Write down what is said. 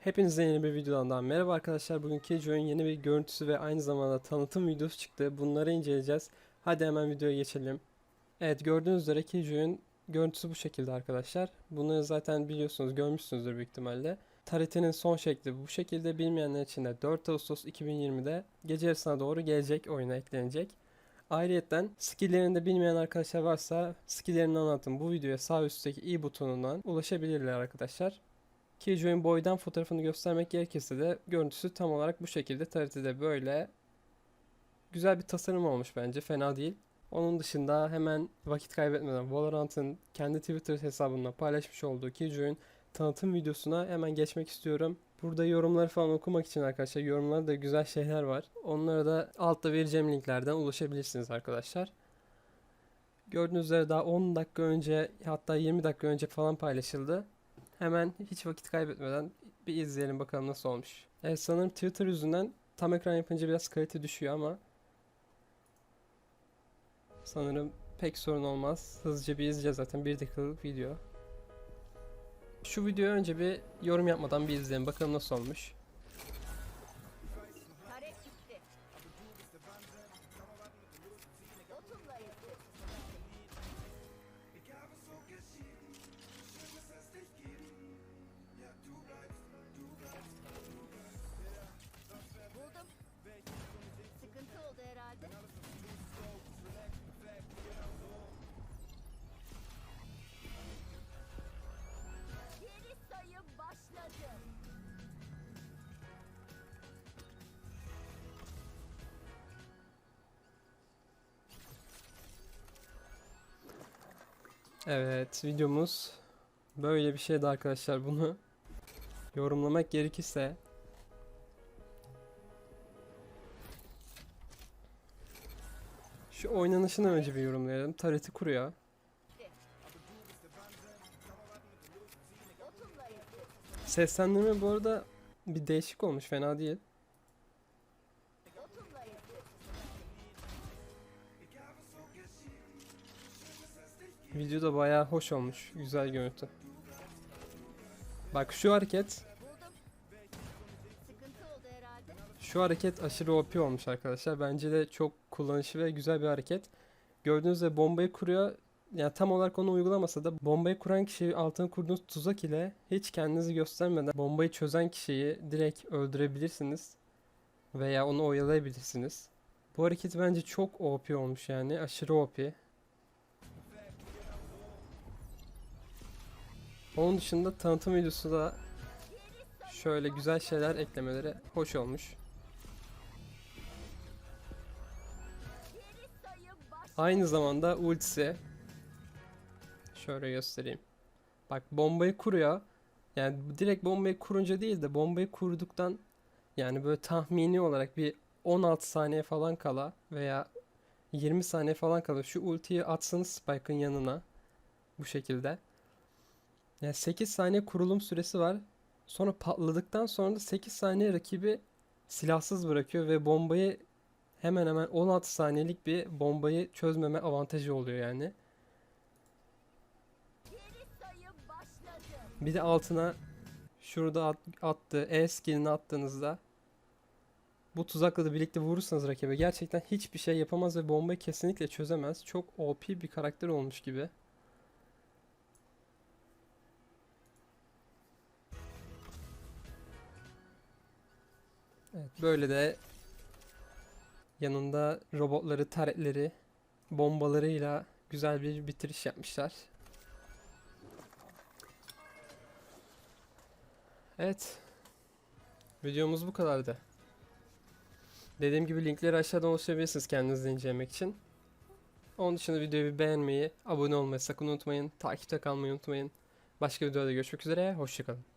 Hepinize yeni bir videodan daha merhaba arkadaşlar. Bugün Killjoy'un yeni bir görüntüsü ve aynı zamanda tanıtım videosu çıktı. Bunları inceleyeceğiz. Hadi hemen videoya geçelim. Evet gördüğünüz üzere Killjoy'un görüntüsü bu şekilde arkadaşlar. Bunu zaten biliyorsunuz görmüşsünüzdür büyük ihtimalle. Taretinin son şekli bu şekilde bilmeyenler için de 4 Ağustos 2020'de gece yarısına doğru gelecek oyuna eklenecek. Ayrıyeten skill'lerini de bilmeyen arkadaşlar varsa skill'lerini anlattım. Bu videoya sağ üstteki i butonundan ulaşabilirler arkadaşlar. Killjoy'un boydan fotoğrafını göstermek gerekirse de görüntüsü tam olarak bu şekilde TRT'de böyle güzel bir tasarım olmuş bence fena değil. Onun dışında hemen vakit kaybetmeden Valorant'ın kendi Twitter hesabında paylaşmış olduğu Killjoy'un tanıtım videosuna hemen geçmek istiyorum. Burada yorumları falan okumak için arkadaşlar yorumlarda da güzel şeyler var. Onlara da altta vereceğim linklerden ulaşabilirsiniz arkadaşlar. Gördüğünüz üzere daha 10 dakika önce hatta 20 dakika önce falan paylaşıldı. Hemen hiç vakit kaybetmeden bir izleyelim bakalım nasıl olmuş. Evet sanırım Twitter yüzünden tam ekran yapınca biraz kalite düşüyor ama sanırım pek sorun olmaz. Hızlıca bir izleyeceğiz zaten bir dakikalık video. Şu videoyu önce bir yorum yapmadan bir izleyelim bakalım nasıl olmuş. Evet videomuz böyle bir şeydi arkadaşlar bunu yorumlamak gerekirse şu oynanışını önce bir yorumlayalım. Tareti kuruyor. Seslendirme bu arada bir değişik olmuş fena değil. Video da bayağı hoş olmuş. Güzel görüntü. Bak şu hareket. Şu hareket aşırı OP olmuş arkadaşlar. Bence de çok kullanışlı ve güzel bir hareket. Gördüğünüz gibi bombayı kuruyor. Yani tam olarak onu uygulamasa da bombayı kuran kişi altına kurduğunuz tuzak ile hiç kendinizi göstermeden bombayı çözen kişiyi direkt öldürebilirsiniz. Veya onu oyalayabilirsiniz. Bu hareket bence çok OP olmuş yani. Aşırı OP. Onun dışında tanıtım videosu da şöyle güzel şeyler eklemeleri hoş olmuş. Aynı zamanda ultisi şöyle göstereyim. Bak bombayı kuruyor. Yani direkt bombayı kurunca değil de bombayı kurduktan yani böyle tahmini olarak bir 16 saniye falan kala veya 20 saniye falan kala şu ultiyi atsanız Spike'ın yanına bu şekilde. Yani 8 saniye kurulum süresi var. Sonra patladıktan sonra da 8 saniye rakibi silahsız bırakıyor ve bombayı hemen hemen 16 saniyelik bir bombayı çözmeme avantajı oluyor yani. Bir de altına şurada at, attığı E skillini attığınızda bu tuzakla da birlikte vurursanız rakibe gerçekten hiçbir şey yapamaz ve bombayı kesinlikle çözemez. Çok OP bir karakter olmuş gibi. Evet, böyle de yanında robotları, taretleri, bombalarıyla güzel bir bitiriş yapmışlar. Evet. Videomuz bu kadardı. Dediğim gibi linkleri aşağıdan ulaşabilirsiniz kendiniz incelemek için. Onun dışında videoyu bir beğenmeyi, abone olmayı sakın unutmayın. Takipte kalmayı unutmayın. Başka videoda görüşmek üzere. Hoşçakalın.